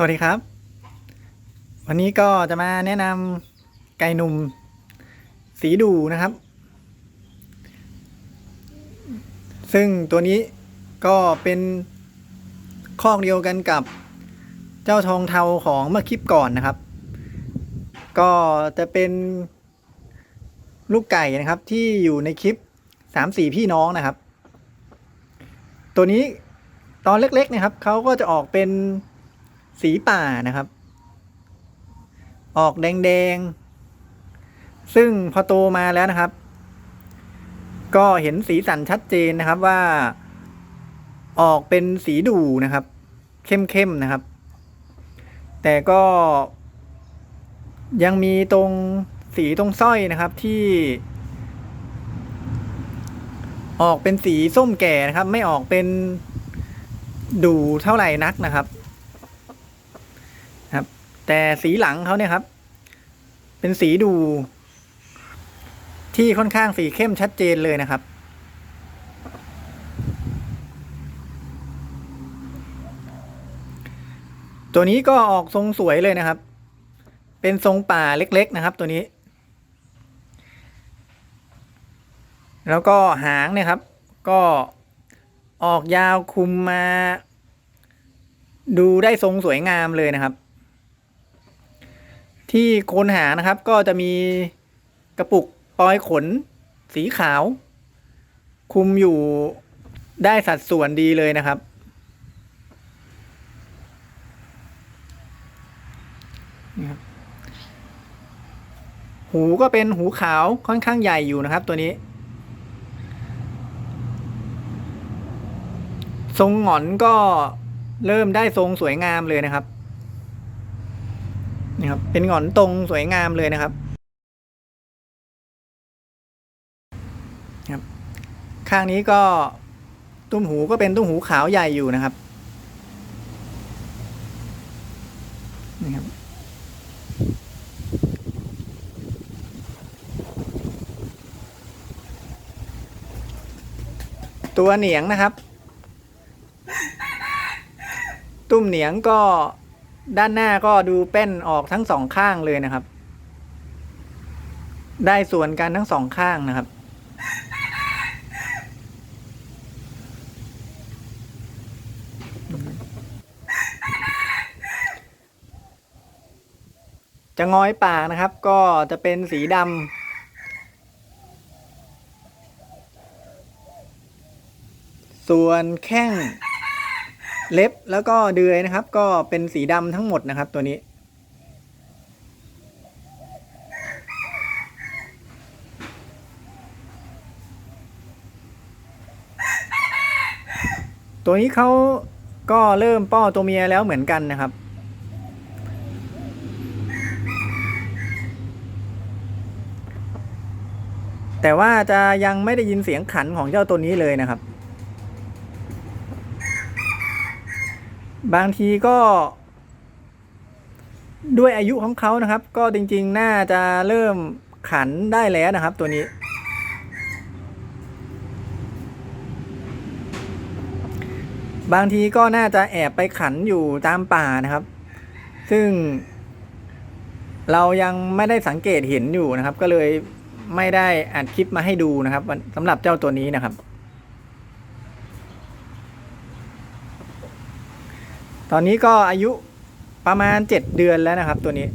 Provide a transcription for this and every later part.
สวัสดีครับ วันนี้ก็จะมาแนะนำไก่หนุ่ม สีดูนะครับ ซึ่งตัวนี้ก็เป็นคอกเดียวกันกับเจ้าทองเทาของเมื่อคลิปก่อนนะครับ ก็จะเป็นลูกไก่นะครับที่อยู่ในคลิปสามสี่พี่น้องนะครับ ตัวนี้ตอนเล็กๆนะครับเขาก็จะออกเป็น สีป่านะครับ ออกแดงๆ ซึ่งพอโตมาแล้วนะครับ ก็เห็นสีสันชัดเจนนะครับว่า ออกเป็นสีดูนะครับ เข้มๆนะครับ แต่ก็ยังมีตรงสีตรงสร้อยนะครับที่ ออกเป็นสีส้มแก่นะครับ ไม่ออกเป็นดูเท่าไหร่นักนะครับ แต่สีหลังเขาเนี่ยครับ เป็นสีดู ที่ค่อนข้างสีเข้มชัดเจนเลยนะครับ ตัวนี้ก็ออกทรงสวยเลยนะครับ เป็นทรงป่าเล็กๆนะครับ ตัวนี้ แล้วก็หางเนี่ยครับ ก็ออกยาวคุมมา ดูได้ทรงสวยงามเลยนะครับ ที่โคนหานะครับก็จะมีกระปุกปลอยขน สีขาว คุมอยู่ได้สัดส่วนดีเลยนะครับ หูก็เป็นหูขาวค่อนข้างใหญ่อยู่นะครับ ตัวนี้ ทรงหงอนก็เริ่มได้ทรงสวยงามเลยนะครับ นี่ครับเป็นหงอนตรงสวยงามเลยนะครับครับ ข้างนี้ก็ตุ้มหูก็เป็นตุ้มหูขาวใหญ่อยู่นะครับนี่ครับตัวเหนียงนะครับ ตุ้มเหนียงก็ ด้านหน้าก็ดูเป้นออกทั้งสองข้างเลยนะครับ ได้ส่วนกันทั้งสองข้างนะครับ จะงอยปากนะครับ ก็จะเป็นสีดำส่วนแข้ง เล็บแล้วก็เดือยนะครับ ก็เป็นสีดำทั้งหมดนะครับตัวนี้ตัวนี้เขาก็เริ่มป้อตัวเมียแล้วเหมือนกันนะครับ แต่ว่าจะยังไม่ได้ยินเสียงขันของเจ้าตัวนี้เลยนะครับ บางทีก็ ด้วยอายุของเขานะครับ ก็จริงๆ น่าจะเริ่มขันได้แล้วนะครับ ตัวนี้ บางทีก็น่าจะแอบไปขันอยู่ตามป่านะครับ ซึ่ง เรายังไม่ได้สังเกตเห็นอยู่นะครับ ก็เลยไม่ได้อัดคลิปมาให้ดูนะครับสำหรับเจ้าตัวนี้นะครับ ตอนนี้ก็อายุประมาณเจ็ดเดือนแล้วนะครับ ตัวนี้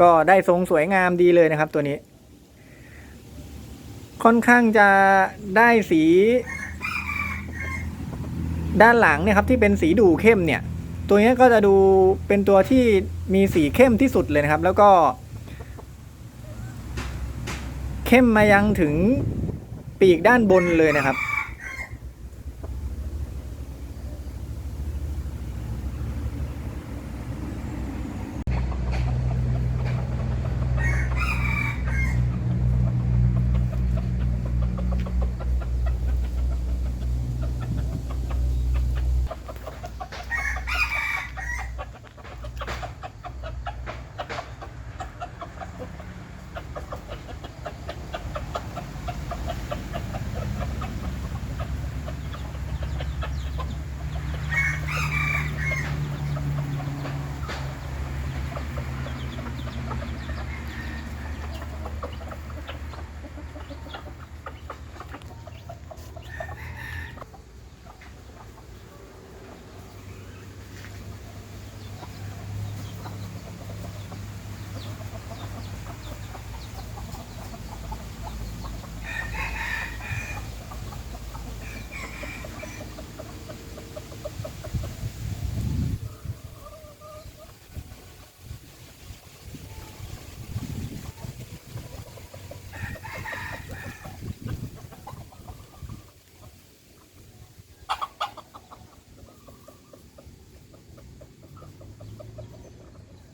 ก็ได้ทรงสวยงามดีเลยนะครับ ตัวนี้ ค่อนข้างจะได้สี ด้านหลังเนี่ยครับ ที่เป็นสีดูเข้มเนี่ย ตัวนี้ก็จะดูเป็นตัวที่มีสีเข้มที่สุดเลยนะครับ แล้วก็ เข้มมายังถึงปีกด้านบนเลยนะครับ